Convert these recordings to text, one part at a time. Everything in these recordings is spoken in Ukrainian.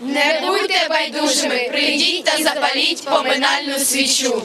Не будьте байдужими, прийдіть та запаліть поминальну свічу.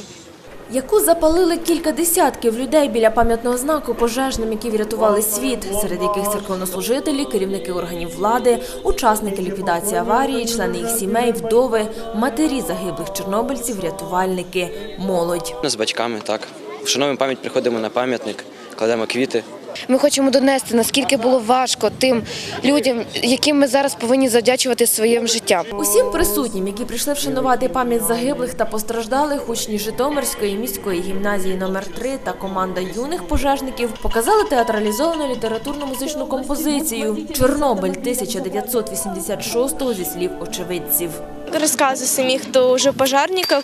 яку запалили кілька десятків людей біля пам'ятного знаку пожежним, які врятували світ, серед яких церковнослужителі, керівники органів влади, учасники ліквідації аварії, члени їх сімей, вдови, матері загиблих чорнобильців, рятувальники, молодь. З батьками, так. Вшановуємо пам'ять, приходимо на пам'ятник, кладемо квіти. Ми хочемо донести, наскільки було важко тим людям, яким ми зараз повинні завдячувати своїм життям. Усім присутнім, які прийшли вшанувати пам'ять загиблих та постраждалих, учні Житомирської міської гімназії номер 3 та команда юних пожежників показали театралізовану літературно-музичну композицію Чорнобиль 1986 зі слів очевидців. рассказы самих то уже пожарников,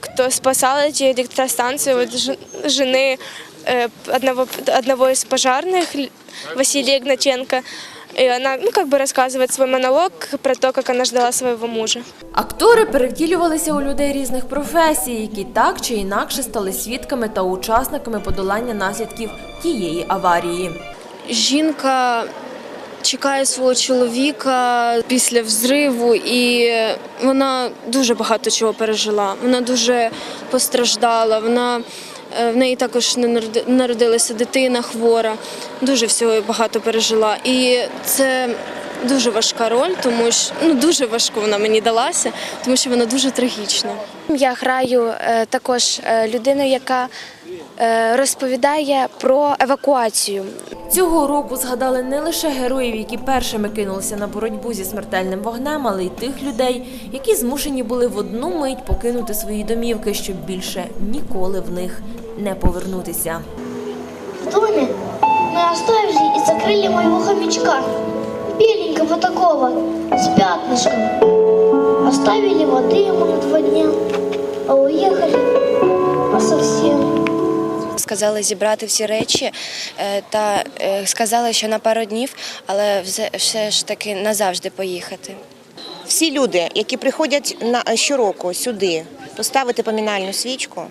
кто спасал эти электростанции, вот ж- жены э, одного, одного из пожарных, Л- Василия Игнатенко. И она, ну, как бы рассказывает свой монолог про то, как она ждала своего мужа. Актори перевтілювалися у людей різних професій, які так чи інакше стали свідками та учасниками подолання наслідків тієї аварії. Жінка чекає свого чоловіка після взриву, і вона дуже багато чого пережила. Вона дуже постраждала. Вона е, в неї також не народи- народилася дитина хвора, дуже всього багато пережила. І це дуже важка роль, тому що ну дуже важко вона мені далася, тому що вона дуже трагічна. Я граю е, також е, людину, яка е, розповідає про евакуацію. Цього року згадали не лише героїв, які першими кинулися на боротьбу зі смертельним вогнем, але й тих людей, які змушені були в одну мить покинути свої домівки, щоб більше ніколи в них не повернутися. В доме мы оставили и закрыли моего хомячка, беленького такого, с пятнышком. Оставили воды ему на два дня, Сказали зібрати всі речі е, та е, сказали, що на пару днів, але все, ж таки назавжди поїхати. Всі люди, які приходять на щороку сюди поставити помінальну свічку,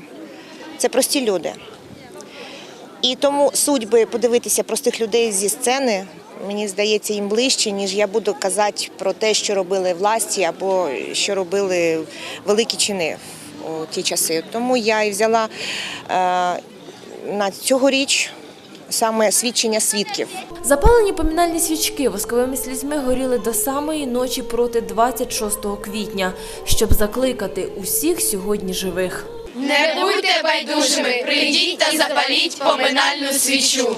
це прості люди. І тому судьби подивитися простих людей зі сцени, мені здається, їм ближче, ніж я буду казати про те, що робили власті або що робили великі чини у ті часи. Тому я і взяла е, на цьогоріч саме свідчення свідків. Запалені помінальні свічки восковими слізьми горіли до самої ночі проти 26 квітня, щоб закликати усіх сьогодні живих. Не будьте байдужими, прийдіть та запаліть поминальну свічу.